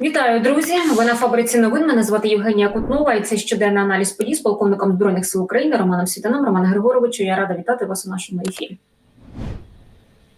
Вітаю, друзі! Ви на фабриці новин. Мене звати Євгенія Кутнова. І це щоденний аналіз подій з полковником збройних сил України Романом Світаном. Роман Григоровичу. Я рада вітати вас у нашому ефірі.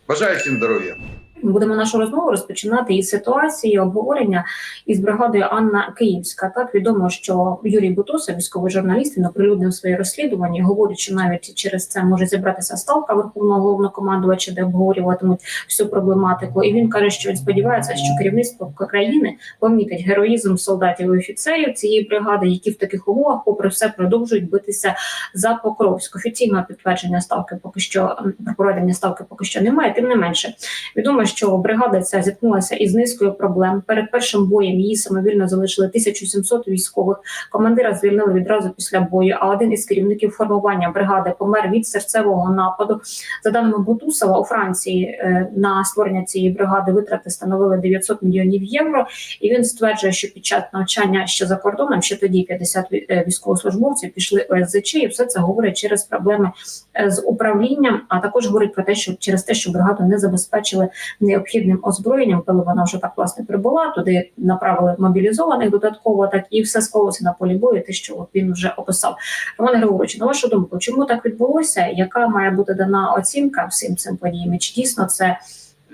Бажаю всім здоров'я. Будемо нашу розмову розпочинати із ситуації обговорення із бригадою Анна Київська. Так відомо, що Юрій Бутуса, військовий журналіст, він оприлюднив своє розслідування. Говорить, що навіть через це може зібратися ставка верховного головнокомандувача, де обговорюватимуть всю проблематику. І він каже, що він сподівається, що керівництво країни помітить героїзм солдатів і офіцерів цієї бригади, які в таких умовах, попри все, продовжують битися за Покровськ. Офіційного підтвердження ставки поки що про проведення ставки поки що немає. Тим не менше, відомо, що бригада ця зіткнулася із низкою проблем. Перед першим боєм її самовільно залишили 1700 військових. Командира звільнили відразу після бою. А один із керівників формування бригади помер від серцевого нападу. За даними Бутусова, у Франції е, на створення цієї бригади витрати становили 900 мільйонів євро. І він стверджує, що під час навчання ще за кордоном, ще тоді 50 е, військовослужбовців пішли у СЗЧ, і все це говорить через проблеми е, з управлінням. А також говорить про те, що через те, що бригаду не забезпечили необхідним озброєнням, коли вона вже так власне прибула, туди направили мобілізованих додатково, так і все склалося на полі бою. Те, що от він вже описав. Роман Григорович, на вашу думку, чому так відбулося? Яка має бути дана оцінка всім цим подіям? І Чи дійсно це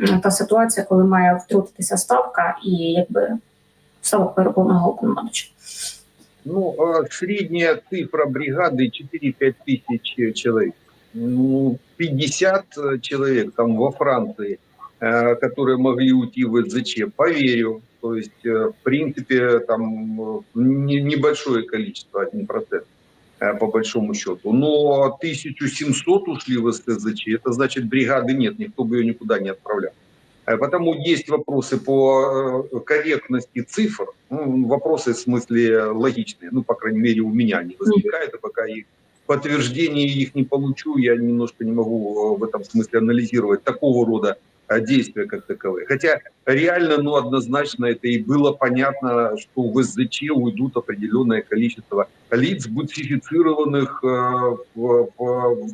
м, та ситуація, коли має втрутитися ставка і якби ставок верховного командувача? Ну, э, средняя цифра бригады 4-5 тысяч человек. Ну, 50 человек там во Франции, э, Которые могли уйти в СЗЧ, поверю. То есть, э, в принципе, там э, не- небольшое количество, 1% э, по большому счету. Но 1700 ушли в СЗЧ, это значит бригады нет, никто бы ее никуда не отправлял. Э, Потому есть вопросы по э, корректности цифр, ну, вопросы в смысле логичные, ну, по крайней мере, у меня не возникает, и пока их подтверждения их не получу, я немножко не могу э, в этом смысле анализировать такого рода э, действия как таковые. Хотя реально, ну, однозначно это и было понятно, что в СЗЧ уйдут определенное количество лиц, бутифицированных э,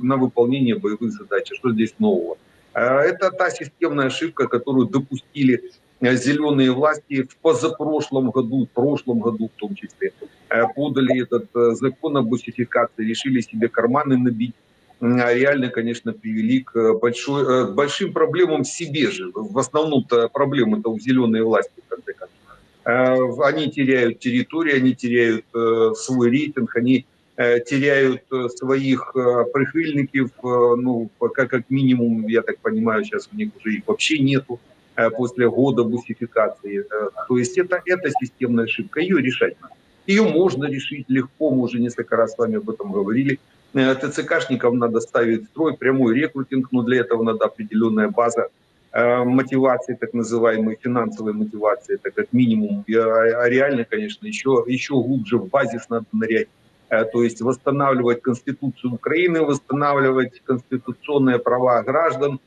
на выполнение боевых задач. А Что здесь нового? Э, Это та системная ошибка, которую допустили э, зеленые власти в позапрошлом году, в прошлом году в том числе. Э, Подали этот закон об бусификации, решили себе карманы набить. А Реально, конечно, привели к, э, большой, э, к большим проблемам себе же. В основном-то проблемы-то у зеленой власти, в конце концов. Э, Они теряют территорию, они теряют э, свой рейтинг, они теряют своих прихильников, э, ну, пока как минимум, я так понимаю, сейчас у них уже их вообще нету после года бусификации. То есть это, это системная ошибка, ее решать надо. Ее можно решить легко, мы уже несколько раз с вами об этом говорили. Э, ТЦКшников надо ставить в строй, прямой рекрутинг, но для этого надо определенная база э, мотивации, так называемой финансовой мотивации, это как минимум. А а реально, конечно, еще, еще глубже в базис надо нырять. Э, То есть восстанавливать Конституцию Украины, восстанавливать конституционные права граждан,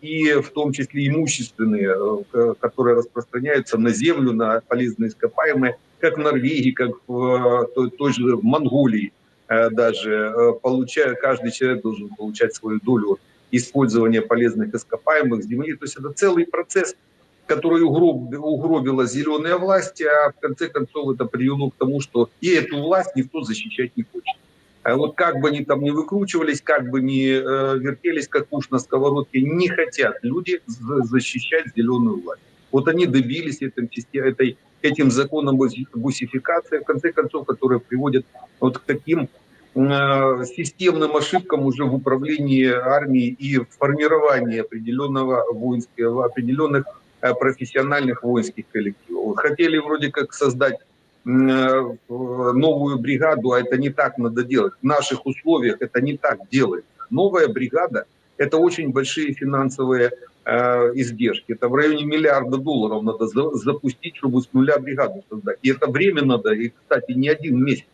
и в том числе имущественные, которые распространяются на землю, на полезные ископаемые, как в Норвегии, как в той, той же Монголии даже. э, Получая, каждый человек должен получать свою долю использования полезных ископаемых земли. То есть это целый процесс, который угроб- угробила зеленая власть, а в конце концов это привело к тому, что и эту власть никто защищать не хочет. А вот как бы они там ни выкручивались, как бы ни э, вертелись, как уж на сковородке, не хотят люди за- защищать зеленую власть. Вот они добились систе- этой, этим законом буси- бусификации, в конце концов, которые приводят вот к таким э, системным ошибкам уже в управлении армией и в формировании определенного воинского, определенных э, профессиональных воинских коллективов. Хотели вроде как создать э, новую бригаду, а это не так надо делать. В наших условиях это не так делается. Новая бригада – это очень большие финансовые издержки. Это в районе миллиарда долларов надо за- запустить, чтобы с нуля бригаду создать. И это время надо, и, кстати, не один месяц.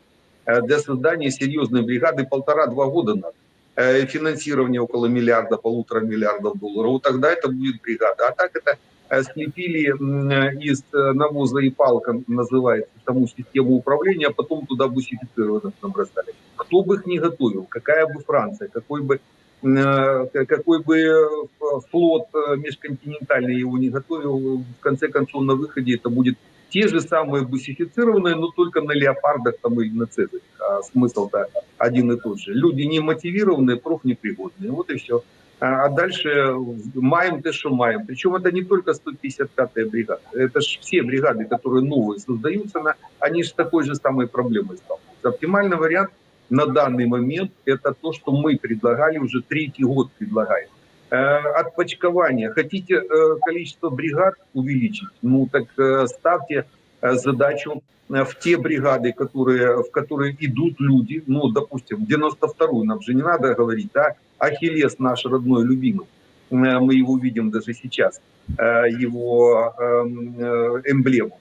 Э, Для создания серьезной бригады полтора-два года надо. Э, Финансирование около миллиарда, полутора миллиардов долларов. Вот тогда это будет бригада. А так это э, слепили э, из э, навоза и палка, называется, саму систему управления, а потом туда бусифицированных набросали. Кто бы их не готовил, какая бы Франция, какой бы э, какой бы э, флот э, межконтинентальный его не готовил, в конце концов на выходе это будет те же самые бусифицированные, но только на леопардах там и на цезарях. А смысл-то один и тот же. Люди не мотивированные, профнепригодные. Вот и все. А а дальше маем то, что маем. Причем это не только 155-я бригада. Это же все бригады, которые новые создаются, они же с такой же самой проблемой сталкиваются. Оптимальный вариант на данный момент это то, что мы предлагали, уже третий год предлагаем. Э, Отпочкование. Хотите э, количество бригад увеличить? Ну так э, ставьте задачу в те бригады, которые, в которые идут люди, ну, допустим, 92-ю нам же не надо говорить, да, Ахиллес наш родной, любимый, мы его видим даже сейчас, его эм, эмблему.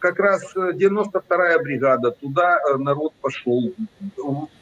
Э, э, Как раз э, 92-я бригада, туда э, народ пошел,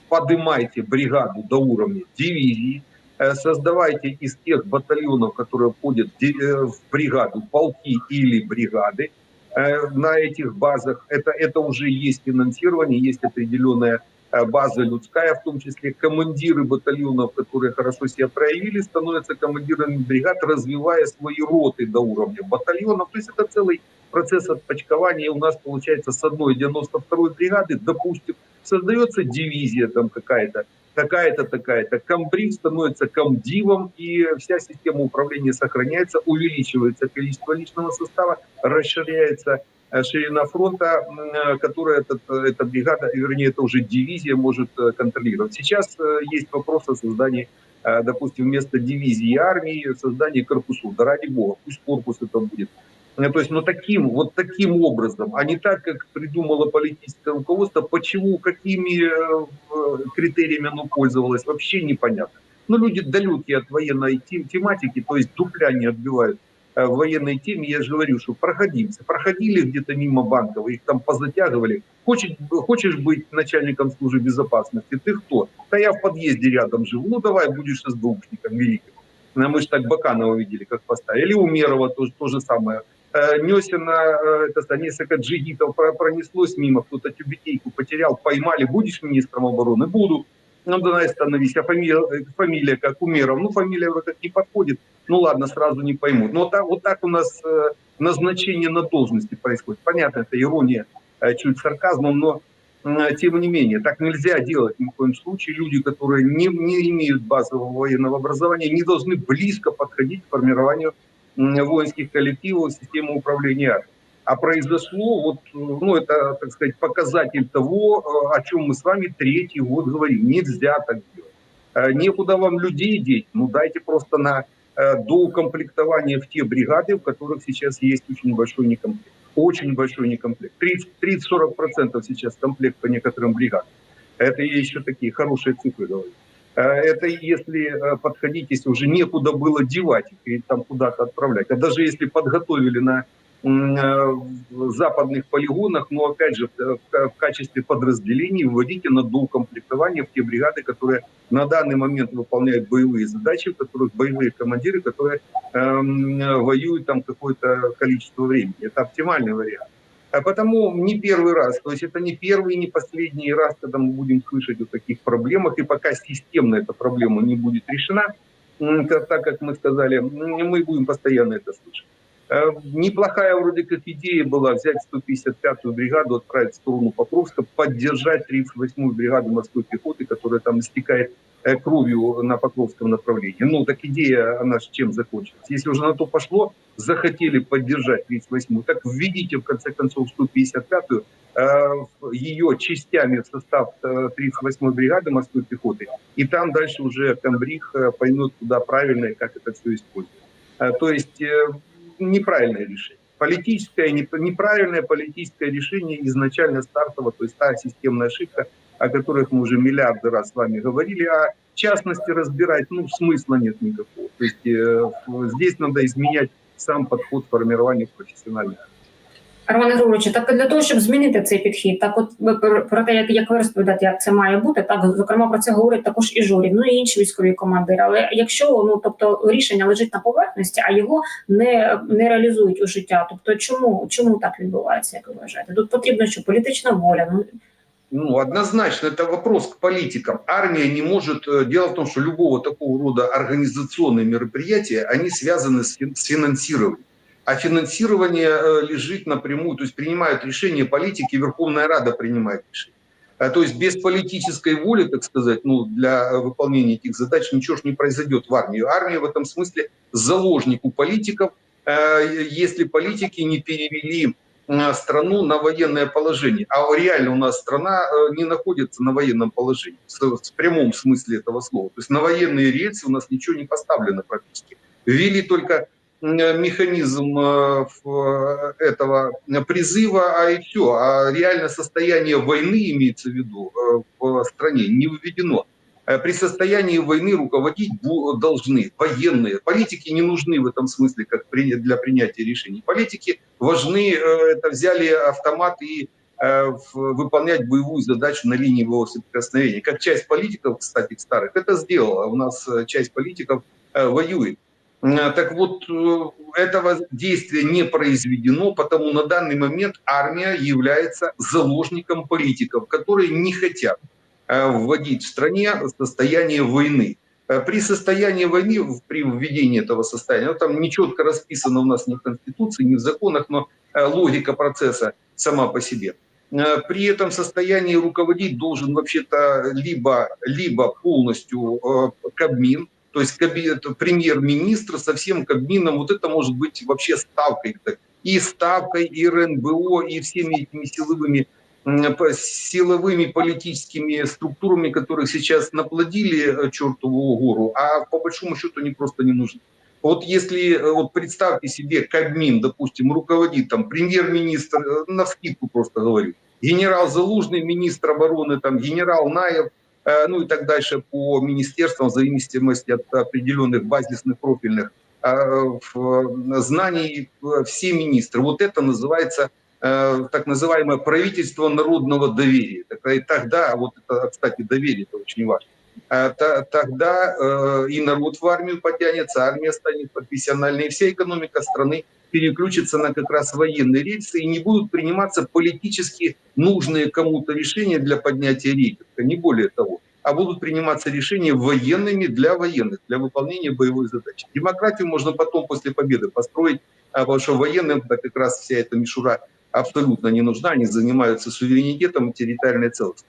поднимайте бригаду до уровня дивизии, э, создавайте из тех батальонов, которые входят в э, бригаду, полки или бригады, э, на этих базах. Это, это уже есть финансирование, есть определенная э, база людская, в том числе командиры батальонов, которые хорошо себя проявили, становятся командирами бригад, развивая свои роты до уровня батальонов. То есть это целый процесс отпочкования. У нас получается с одной 92-й бригады, допустим, создается дивизия там какая-то, такая-то, такая-то. Комбриг становится комдивом, и вся система управления сохраняется, увеличивается количество личного состава, расширяется э, ширина фронта, э, которая этот, эта бригада, вернее, это уже дивизия может э, контролировать. Сейчас есть вопрос о создании, допустим, вместо дивизии армии, создание корпусов. Да ради бога, пусть корпус это будет. Э, То есть, ну таким, вот таким образом, а не так, как придумало политическое руководство, почему, какими э, критериями оно пользовалось, вообще непонятно. Но люди далекие от военной тем- тематики, то есть дупля не отбивают э, в военной теме, я же говорю, что проходимцы, проходили где-то мимо банков, их там позатягивали. Хочешь, хочешь быть начальником службы безопасности, ты кто? Да я в подъезде рядом живу, ну давай будешь СБУшником великим. Ну, Мы же так Баканова видели, как поставили. Умерова тоже то же самое. Э, Несина, э, это, несколько джигитов про- пронеслось мимо, кто-то тюбетейку потерял, поймали, будешь министром обороны? Буду. Ну, давай остановись, а фамилия, фамилия как Умеров? Ну, фамилия вроде не подходит. Ну, ладно, сразу не поймут. Но так, вот так у нас э, назначение на должности происходит. Понятно, это ирония, чуть сарказмом, но тем не менее, так нельзя делать ни в коем случае. Люди, которые не, не имеют базового военного образования, не должны близко подходить к формированию воинских коллективов, системы управления. А произошло, вот, э, ну, это, так сказать, показатель того, э, о чем мы с вами третий год говорим. Нельзя так делать. Э, Некуда вам людей деть, ну, дайте просто на доукомплектование в те бригады, в которых сейчас есть очень большой некомплект. Очень большой некомплект. 30 30-40% сейчас комплект по некоторым бригадам. Это еще такие хорошие цифры говорю. Э, Это если э, подходить, если уже некуда было девать их и там куда-то отправлять. А даже если подготовили на э, западных полигонах, но опять же в, в качестве подразделений вводите на доукомплектование в те бригады, которые на данный момент выполняют боевые задачи, в которых боевые командиры, которые эм, воюют там какое-то количество времени. Это оптимальный вариант. А потому не первый раз, то есть это не первый и не последний раз, когда мы будем слышать о таких проблемах, и пока системно эта проблема не будет решена, так как мы сказали, мы будем постоянно это слышать. Э, Неплохая вроде как идея была взять 155-ю бригаду, отправить в сторону Покровска, поддержать 38-ю бригаду морской пехоты, которая там истекает кровью на Покровском направлении. Ну, так идея, она ж чем закончилась? Если уже на то пошло, захотели поддержать 38-ю, так введите в конце концов 155-ю, э, ее частями в состав э, 38-й бригады морской пехоты, и там дальше уже комбриг э, поймет, куда правильно и как это все использовать. Э, То есть э, неправильное решение. Политическое, не- неправильное политическое решение изначально стартово, то есть та системная ошибка, о которых мы уже миллиарды раз с вами говорили, а в частности разбирать, ну, смысла нет никакого. То есть э, здесь надо изменять сам подход к формированию профессиональных. Романе Григоровичу, так для того, щоб змінити цей підхід, так от ви про про те, як, як ви розповідаєте, як це має бути, так зокрема про це говорять також і журі, ну і інші військові командири. Але якщо ну тобто рішення лежить на поверхності, а його не, не реалізують у життя, тобто чому чому так відбувається, як ви вважаєте? Тут потрібна що політична воля. Ну Ну, однозначно, это вопрос к политикам. Армия не может... э, Дело в том, что любого такого рода организационные мероприятия, они связаны с фин- с финансированием. А финансирование э, лежит напрямую, то есть принимают решения политики, Верховная Рада принимает решения. А, То есть без политической воли, так сказать, ну, для э, выполнения этих задач ничего ж не произойдет в армии. Армия в этом смысле заложник у политиков, если политики не перевели страну на военное положение. А реально у нас страна э, не находится на военном положении, в прямом смысле этого слова. То есть на военные рельсы у нас ничего не поставлено практически. Ввели только м, механизм э, этого призыва, а и все. А реальное состояние войны, имеется в виду, э, в стране не введено. Э, При состоянии войны руководить должны военные. Политики не нужны в этом смысле как для принятия решений. Политики важны, э, это взяли автомат и э, выполнять боевую задачу на линии боевого соприкосновения. Как часть политиков, кстати, старых, это сделала. У нас часть политиков воюет. Так вот, этого действия не произведено, потому на данный момент армия является заложником политиков, которые не хотят вводить в стране состояние войны. Э, При состоянии войны, при введении этого состояния, ну, там не четко расписано у нас ни в Конституции, ни в законах, но э, логика процесса сама по себе. Э, При этом состоянии руководить должен вообще-то либо, либо полностью э, Кабмин, то есть кабинет, премьер-министр со всем Кабмином, вот это может быть вообще ставкой. И ставкой, и РНБО, и всеми этими силовыми силовыми политическими структурами, которых сейчас наплодили э, чертову гору, а по большому счету они просто не нужны. Вот если, э, вот представьте себе, Кабмин, допустим, руководит там премьер-министр, э, на скидку просто говорю, генерал Залужный, министр обороны, там, генерал Наев, ну и так дальше по министерствам, в зависимости от определенных базисных профильных знаний, все министры. Вот это называется так называемое правительство народного доверия. Так- И тогда, вот это, кстати, доверие, это очень важно. Э, Тогда э, и народ в армию потянется, армия станет профессиональной, и вся экономика страны переключится на как раз военные рельсы и не будут приниматься политически нужные кому-то решения для поднятия рейтинга, не более того, а будут приниматься решения военными для военных, для выполнения боевой задачи. Демократию можно потом, после победы, построить, а потому что военным как раз вся эта мишура абсолютно не нужна, они занимаются суверенитетом и территориальной целостностью.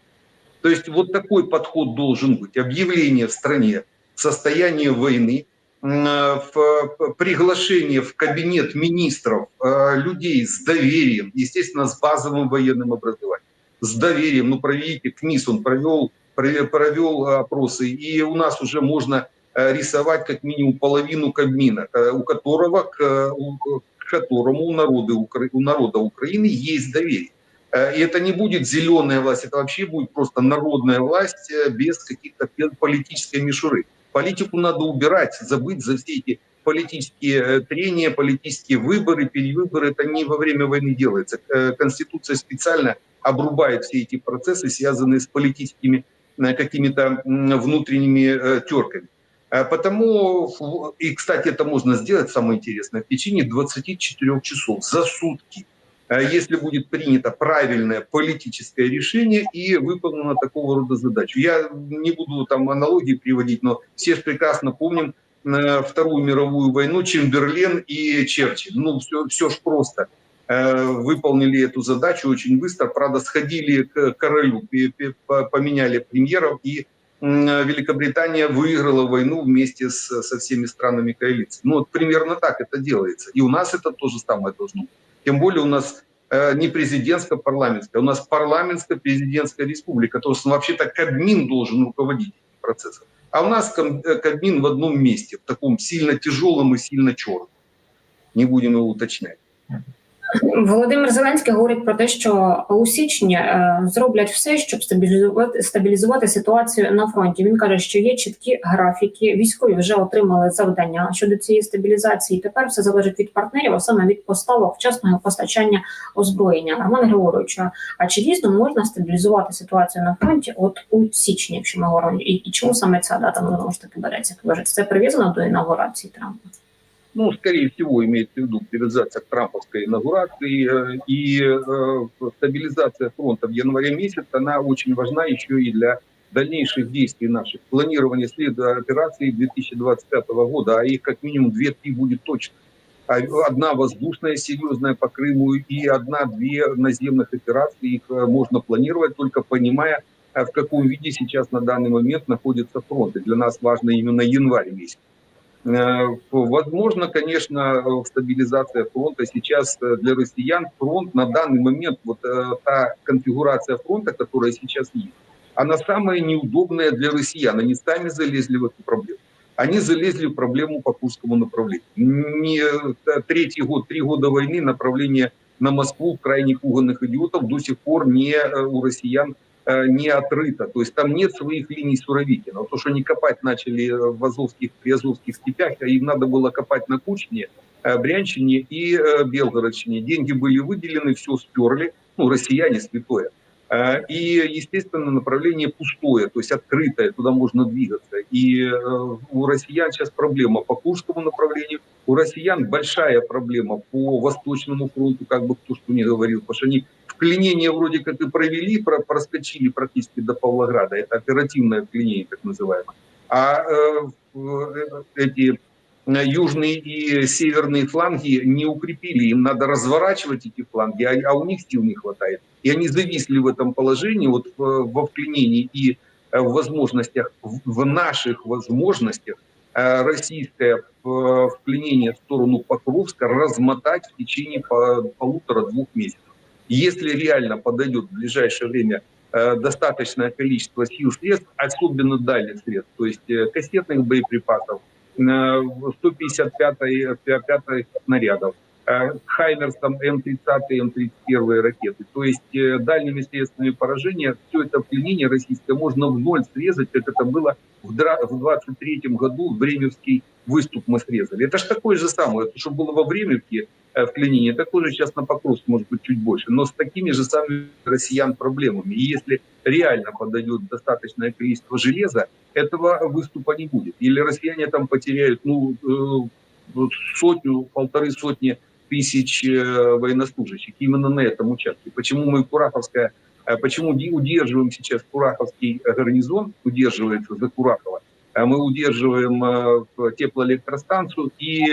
То есть вот такой подход должен быть. Объявление в стране состояния войны, э, в- приглашение в кабинет министров э, людей с доверием, естественно, с базовым военным образованием, с доверием. Ну, проведите, КНИС он провел, провел, провел опросы, и у нас уже можно э, рисовать как минимум половину Кабмина, э, у которого, э, которому у народа, у народа Украины есть доверие. Э, И это не будет зеленая власть, это вообще будет просто народная власть э, без каких-то политической мишуры. Политику надо убирать, забыть за все эти политические э, трения, политические выборы, перевыборы. Это не во время войны делается. Конституция специально обрубает все эти процессы, связанные с политическими какими-то внутренними терками. Э, Потому, и, кстати, это можно сделать, самое интересное, в течение 24 часов за сутки э, если будет принято правильное политическое решение и выполнена такого рода задача. Я не буду там аналогии приводить, но все же прекрасно помним э, Вторую мировую войну, Чемберлен и Черчилль. Ну, все, все ж просто. Выполнили эту задачу очень быстро. Правда, сходили к королю, поменяли премьеров, и Великобритания выиграла войну вместе с, со всеми странами коалиции. Ну, вот примерно так это делается. И у нас это то же самое должно быть. Тем более у нас э, не президентско-парламентская, у нас парламентско-президентская республика. То есть вообще-то Кабмин должен руководить этим процессом. А у нас э, Кабмин в одном месте, в таком сильно тяжелом и сильно черном. Не будем его уточнять. Володимир Зеленський говорить про те, що у січні е, зроблять все, щоб стабілізувати стабілізувати ситуацію на фронті. Він каже, що є чіткі графіки. Військові вже отримали завдання щодо цієї стабілізації. Тепер все залежить від партнерів, а саме від поставок вчасного постачання озброєння. Роман Григорович, а чи дійсно можна стабілізувати ситуацію на фронті? От у січні, якщо ми говоримо, і, і чому саме ця дата знову ж таки береться? Це прив'язано до інаугурації Трампа? Ну, скорее всего, имеется в виду привязаться трамповской инаугурации, э, и э, стабилизация фронта в январе месяце, она очень важна еще и для дальнейших действий наших, планирования следа операции 2025 года, а их как минимум 2-3 будет точно. А Одна воздушная серьезная по Крыму и одна-две наземных операции, их э, можно планировать, только понимая, э, в каком виде сейчас на данный момент находится фронт. И для нас важно именно январь месяц. Э, Возможно, конечно, стабилизация фронта. Сейчас э, для россиян фронт на данный момент, вот э, та конфигурация фронта, которая сейчас есть, она самая неудобная для россиян. Они сами залезли в эту проблему. Они залезли в проблему по Курскому направлению. Не третий год, три года войны направление на Москву крайне пуганных идиотов до сих пор не у россиян не отрыто. То есть там нет своих линий Суровикина. То, что они копать начали в Азовских, при Азовских степях, а им надо было копать на Кучине, э, Брянщине и э, Белгородщине. Деньги были выделены, все сперли. Ну, россияне святое. Э, И, естественно, направление пустое, то есть открытое, туда можно двигаться. И э, у россиян сейчас проблема по Курскому направлению, у россиян большая проблема по Восточному фронту, как бы кто что ни говорил, потому что они вклинение вроде как и провели, про- проскочили практически до Павлограда, это оперативное вклинение, так называемое. А э, эти южные и северные фланги не укрепили, им надо разворачивать эти фланги, а, а у них сил не хватает. И они зависли в этом положении, вот в- во вклинении и э, в возможностях, в наших возможностях э, российское э, вклинение в сторону Покровска размотать в течение по- полутора-двух месяцев. Если реально подойдет в ближайшее время э, достаточное количество сил средств, особенно дальних средств, то есть э, кассетных боеприпасов, э, 155-й 5 снарядов, Хаймерс там М-30, М-31 ракеты. То есть э, дальними средствами поражения все это пленение российское можно в ноль срезать, как это было в дра- в 23 году, в Бремевский выступ мы срезали. Это же такое же самое, то, что было во Времевке э, в пленении, такое же сейчас на Покровске, может быть, чуть больше, но с такими же самыми россиян проблемами. И если реально подойдет достаточное количество железа, этого выступа не будет. Или россияне там потеряют ну, э, сотню, полторы сотни тысяч э, военнослужащих именно на этом участке. Почему мы Кураховская, э, почему удерживаем сейчас Кураховский э, гарнизон, удерживается за Курахово, а мы удерживаем теплоэлектростанцию и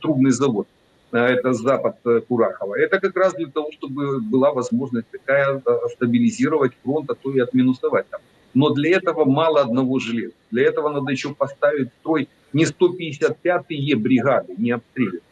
трубный завод. Это запад Курахова. Это как раз для того, чтобы была возможность такая стабилизировать фронт, а то и отминусовать там. Но для этого мало одного железа. Для этого надо еще поставить строй не 155-е бригады, не обстреливать.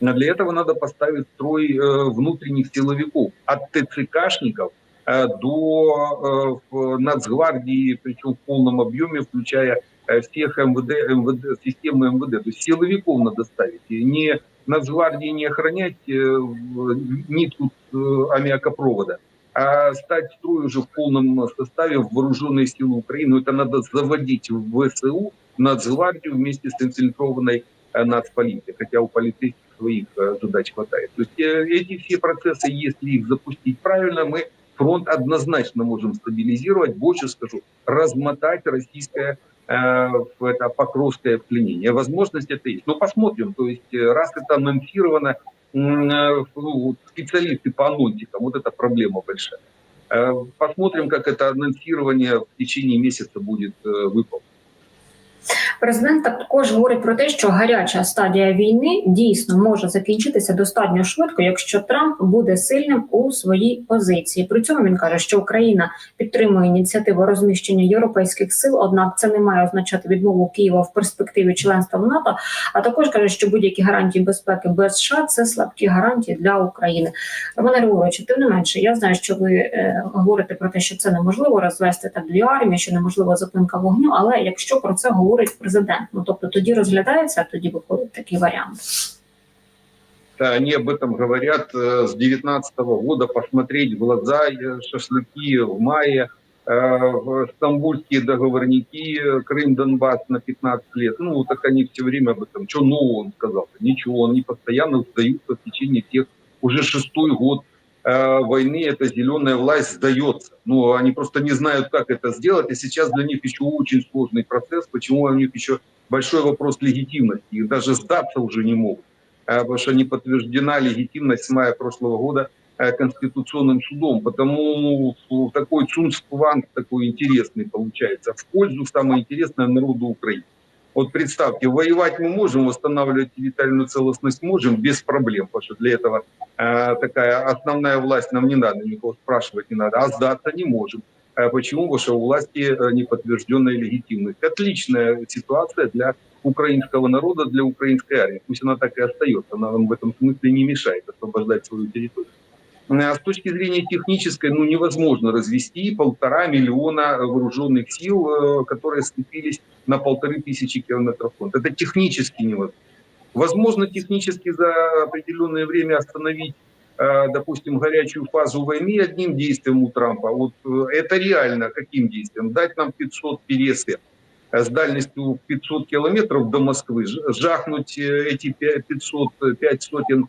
А для этого надо поставить строй э, внутренних силовиков. От ТЦКшников э, до э, Нацгвардии, причем в полном объеме, включая всех МВД, МВД, системы МВД. То есть силовиков надо ставить. И не Нацгвардии не охранять нитку аммиакопровода, а стать строй уже в полном составе в вооруженные силы Украины. Это надо заводить в ВСУ, Нацгвардию вместе с инфильтрованной нацполицией, хотя у полицейских своих э, задач хватает. То есть э, эти все процессы, если их запустить правильно, мы фронт однозначно можем стабилизировать, больше скажу, размотать российское э, это покровское пленение. Возможность это есть. Но посмотрим, то есть раз это анонсировано, ну, специалисты по анонсикам, вот это проблема большая. Посмотрим, как это анонсирование в течение месяца будет выполнено. Президент також говорить про те, що гаряча стадія війни дійсно може закінчитися достатньо швидко, якщо Трамп буде сильним у своїй позиції. При цьому він каже, що Україна підтримує ініціативу розміщення європейських сил однак це не має означати відмову Києва в перспективі членства в НАТО. А також каже, що будь-які гарантії безпеки без США це слабкі гарантії для України. Романе Григоровичу, тим не менше, я знаю, що ви е, говорите про те, що це неможливо розвести так дві армії, що неможливо зупинка вогню. Але якщо про це говорить президент, ну тобто тоді розглядається, тоді виходить такий варіант. Да, Они об этом говорят э, с 2019 года, посмотреть в глаза э, шашлыки в мае, э, в стамбульские договорники, э, Крым, Донбасс на 15 лет. Ну, вот так они все время об этом. Что нового он сказал? Ничего, они постоянно сдаются в течение тех, уже шестой год э, войны эта зеленая власть сдается. Но они просто не знают, как это сделать. И сейчас для них еще очень сложный процесс. Почему у них еще большой вопрос легитимности. И даже сдаться уже не могут. Э, Потому что не подтверждена легитимность с мая прошлого года э, Конституционным судом. Потому ну, такой цунцванг такой интересный получается. В пользу, самое интересное, народу Украины. Вот представьте, воевать мы можем, восстанавливать территориальную целостность можем без проблем, потому что для этого э, такая основная власть нам не надо, никого спрашивать не надо, а сдаться не можем. Э, почему? Потому что у власти э, неподтвержденная легитимность. Отличная ситуация для украинского народа, для украинской армии. Пусть она так и остается, она нам в этом смысле не мешает освобождать свою территорию. А с точки зрения технической, ну, невозможно развести полтора миллиона вооруженных сил, э, которые скрепились на полторы тысячи километров фронта. Это технически невозможно. Возможно, технически за определенное время остановить, э, допустим, горячую фазу войны одним действием у Трампа. Вот э, это реально каким действием? Дать нам 500 пересвет с дальностью 500 километров до Москвы, жахнуть эти 500, 5 сотен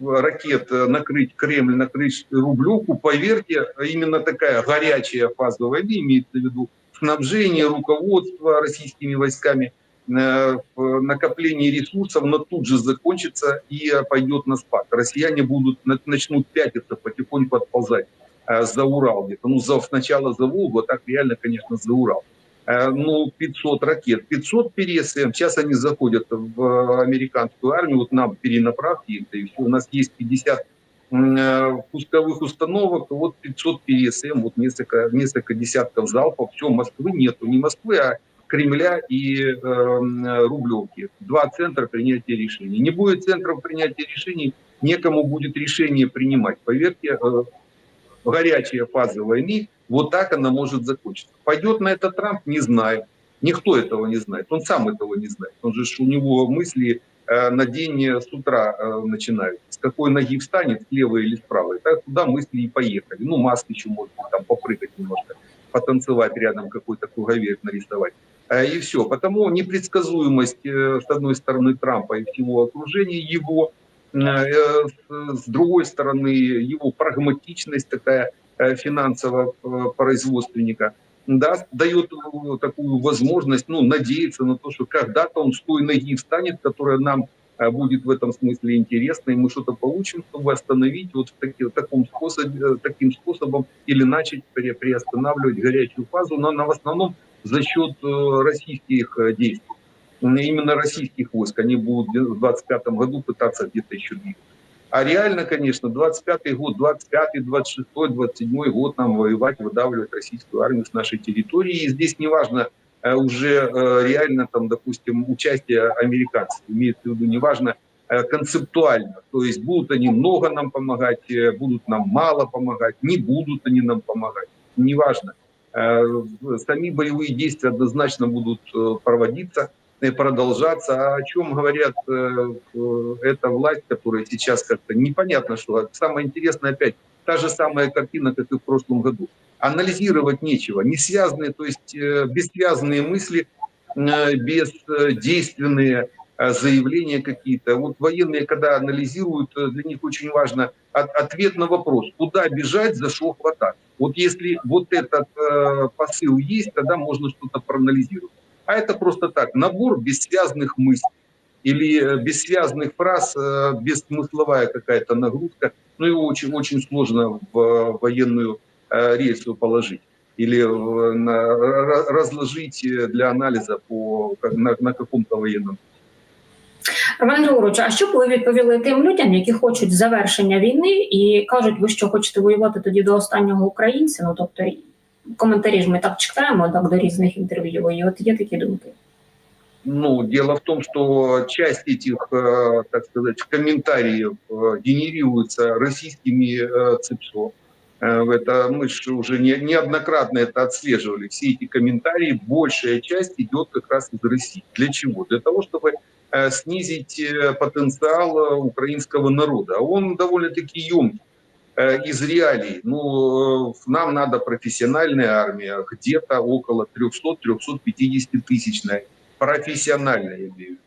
ракет накрыть Кремль, накрыть Рублевку, поверьте, именно такая горячая фаза войны, имеется в виду снабжение, руководство российскими войсками, накопление ресурсов, но тут же закончится и пойдет на спад. Россияне будут, начнут пятиться, потихоньку отползать за Урал где-то. Ну, за, сначала за Волгу, а так реально, конечно, за Урал ну, 500 ракет, 500 пересвем. Сейчас они заходят в американскую армию, вот нам перенаправьте их, и все. У нас есть 50 пусковых установок, вот 500 пересвем, вот несколько, несколько десятков залпов. Все, Москвы нету, не Москвы, а Кремля и э, Рублевки. Два центра принятия решений. Не будет центров принятия решений, некому будет решение принимать. Поверьте, э, горячая фаза войны вот так она может закончиться. Пойдет на это Трамп, не знаю. Никто этого не знает. Он сам этого не знает. Он же у него мысли э, на день с утра э, начинают. С какой ноги встанет, левой или правой. Так туда мысли и поехали. Ну, Маск еще может там попрыгать немножко, потанцевать рядом, какой-то круговерт нарисовать. Э, и все. Потому непредсказуемость, э, с одной стороны, Трампа и всего окружения его, э, э, с другой стороны, его прагматичность такая – Э, финансового э, производственника, да, дает такую возможность, ну, надеяться на то, что когда-то он с той ноги встанет, которая нам э, будет в этом смысле интересно, и мы что-то получим, чтобы остановить вот в, таки, в таком способе, таким способом или начать приостанавливать горячую фазу, но она в основном за счет российских действий. Именно российских войск. Они будут в 2025 году пытаться где-то еще двигаться. А реально, конечно, 25-й год, 25-й, 26-й, 27-й год нам воевать, выдавливать российскую армию с нашей территории. И здесь неважно э, уже э, реально, там, допустим, участие американцев. Имеется в виду неважно э, концептуально. То есть будут они много нам помогать, будут нам мало помогать, не будут они нам помогать. Неважно. Сами боевые действия однозначно будут проводиться продолжаться. А о чем говорят э, эта власть, которая сейчас как-то непонятно что. Самое интересное опять, та же самая картина, как и в прошлом году. Анализировать нечего. Не связанные, то есть э, бессвязные мысли, э, бездейственные заявления какие-то. Вот военные, когда анализируют, для них очень важно ответ на вопрос, куда бежать, за что хватать. Вот если вот этот посыл есть, тогда можно что-то проанализировать а это просто так, набор бессвязных мыслей или э, бессвязных фраз, э, бессмысловая какая-то нагрузка, ну его очень, очень сложно в военную э, рельсу положить или разложить для аналізу по на, на какому-то воєнному. Роман Григорович, а що б ви відповіли тим людям, які хочуть завершення війни і кажуть, ви що хочете воювати тоді до останнього українця? Ну тобто коментарі ж ми так читаємо так до різних інтерв'ю, і от є такі думки. Ну, дело в том, что часть этих, э, так сказать, комментариев э, генерируется российскими э, ЦИПСО. Это мы же уже неоднократно это отслеживали. Все эти комментарии, большая часть идет как раз из России. Для чего? Для того, чтобы снизить потенциал украинского народа. А он довольно-таки емкий. Э, из реалий. Ну, э, нам надо профессиональная армия, где-то около 300-350 тысячная. Профессиональная, я имею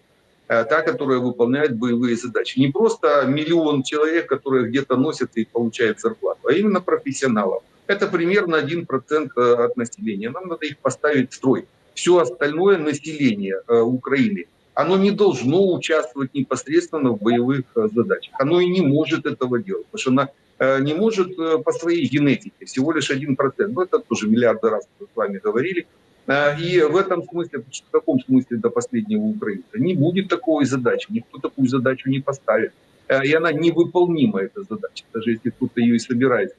э, та, которая выполняет боевые задачи. Не просто миллион человек, которые где-то носят и получают зарплату, а именно профессионалов. Это примерно 1% э, от населения. Нам надо их поставить в строй. Все остальное население Украины, оно не должно участвовать непосредственно в боевых задачах. Оно и не может этого делать, потому что оно не может э, по своей генетике, всего лишь 1%. Ну, это тоже миллиарды раз мы с вами говорили. Э, И в этом смысле, в каком смысле до последнего украинца, не будет такой задачи, никто такую задачу не поставит. Э, И она невыполнима, эта задача, даже если кто-то ее и собирается,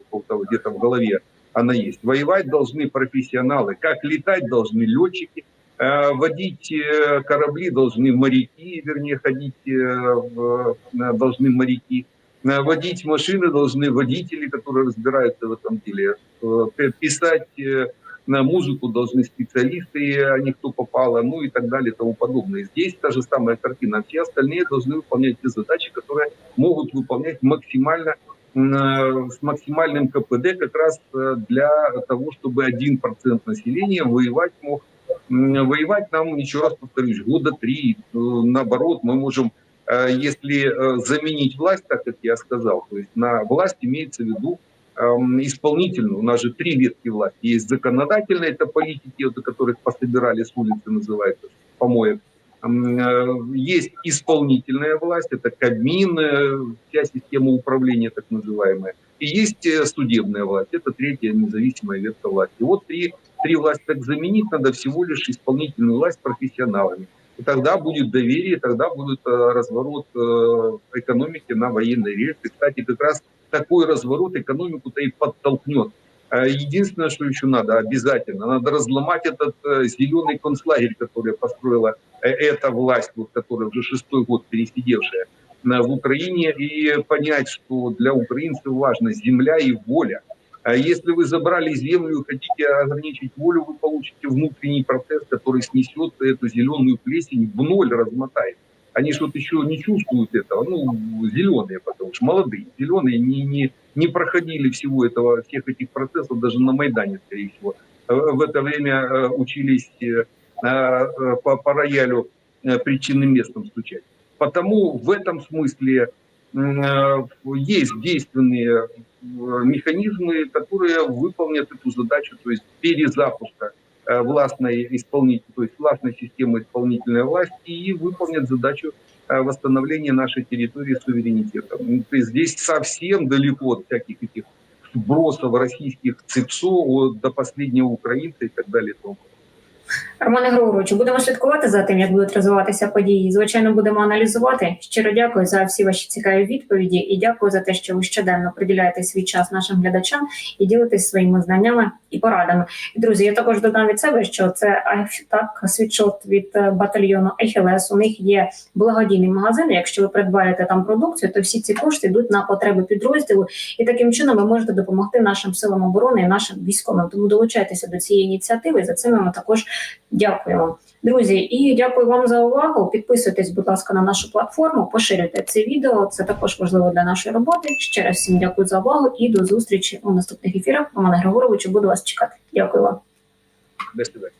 где-то в голове она есть. Воевать должны профессионалы, как летать должны летчики, э, водить э, корабли должны моряки, вернее, ходить э, э, должны моряки, Э, водить машины должны водители, которые разбираются в этом деле, Э, писать э, на музыку должны специалисты, а не кто попало, ну и так далее и тому подобное. Здесь та же самая картина. Все остальные должны выполнять те задачи, которые могут выполнять максимально э, с максимальным КПД как раз э, для того, чтобы 1% населения воевать мог. Воевать нам, еще раз повторюсь, года три. Э, Наоборот, мы можем, э, если э, заменить власть, так как я сказал, то есть на власть имеется в виду эм, исполнительную. У нас же три ветки власти. Есть законодательная, это политики, вот, которых пособирали с улицы, называется, помоек. М, э, Есть исполнительная власть, это Кабмин, э, вся система управления так называемая. И есть э, судебная власть, это третья независимая ветка власти. Вот три, три власти так заменить надо всего лишь исполнительную власть профессионалами. И тогда будет доверие, тогда будет э, разворот э, экономики на военной рельсы. Кстати, как раз такой разворот экономику-то и подтолкнет. А Единственное, что еще надо обязательно, надо разломать этот э, зеленый концлагерь, который построила эта власть, вот, которая уже шестой год пересидевшая в Украине, и понять, что для украинцев важна земля и воля. А если вы забрали землю и хотите ограничить волю, вы получите внутренний процесс, который снесет эту зеленую плесень в ноль, размотает. Они что-то еще не чувствуют этого, ну, зеленые, потому что молодые, зеленые не, не, не проходили всего этого, всех этих процессов даже на Майдане, скорее всего. Э, В это время э, учились э, по, по роялю э, причинным местом стучать. Потому в этом смысле есть действенные механизмы, которые выполнят эту задачу, то есть перезапуска э, властной исполнительной, то есть властной системы исполнительной власти и выполнят задачу э, восстановления нашей территории суверенитета. Ну, То есть здесь совсем далеко от всяких этих сбросов российских ЦИПСО до последнего украинца и так далее. Романе Григоровичу, будемо слідкувати за тим, як будуть розвиватися події. Звичайно, будемо аналізувати. Щиро дякую за всі ваші цікаві відповіді і дякую за те, що ви щоденно приділяєте свій час нашим глядачам і ділитесь своїми знаннями і порадами. Друзі, я також додам від себе, що це так світшот від е, батальйону Ехілес. У них є благодійний магазин. Якщо ви придбаєте там продукцію, то всі ці кошти йдуть на потреби підрозділу, і таким чином ви можете допомогти нашим силам оборони і нашим військовим. Тому долучайтеся до цієї ініціативи. За це ми вам також вам, Друзі, і дякую вам за увагу. Підписуйтесь, будь ласка, на нашу платформу, поширюйте це відео. Це також важливо для нашої роботи. Ще раз всім дякую за увагу і до зустрічі у наступних ефірах. Романа Григоровичу буду вас чекати. Дякую вам. До.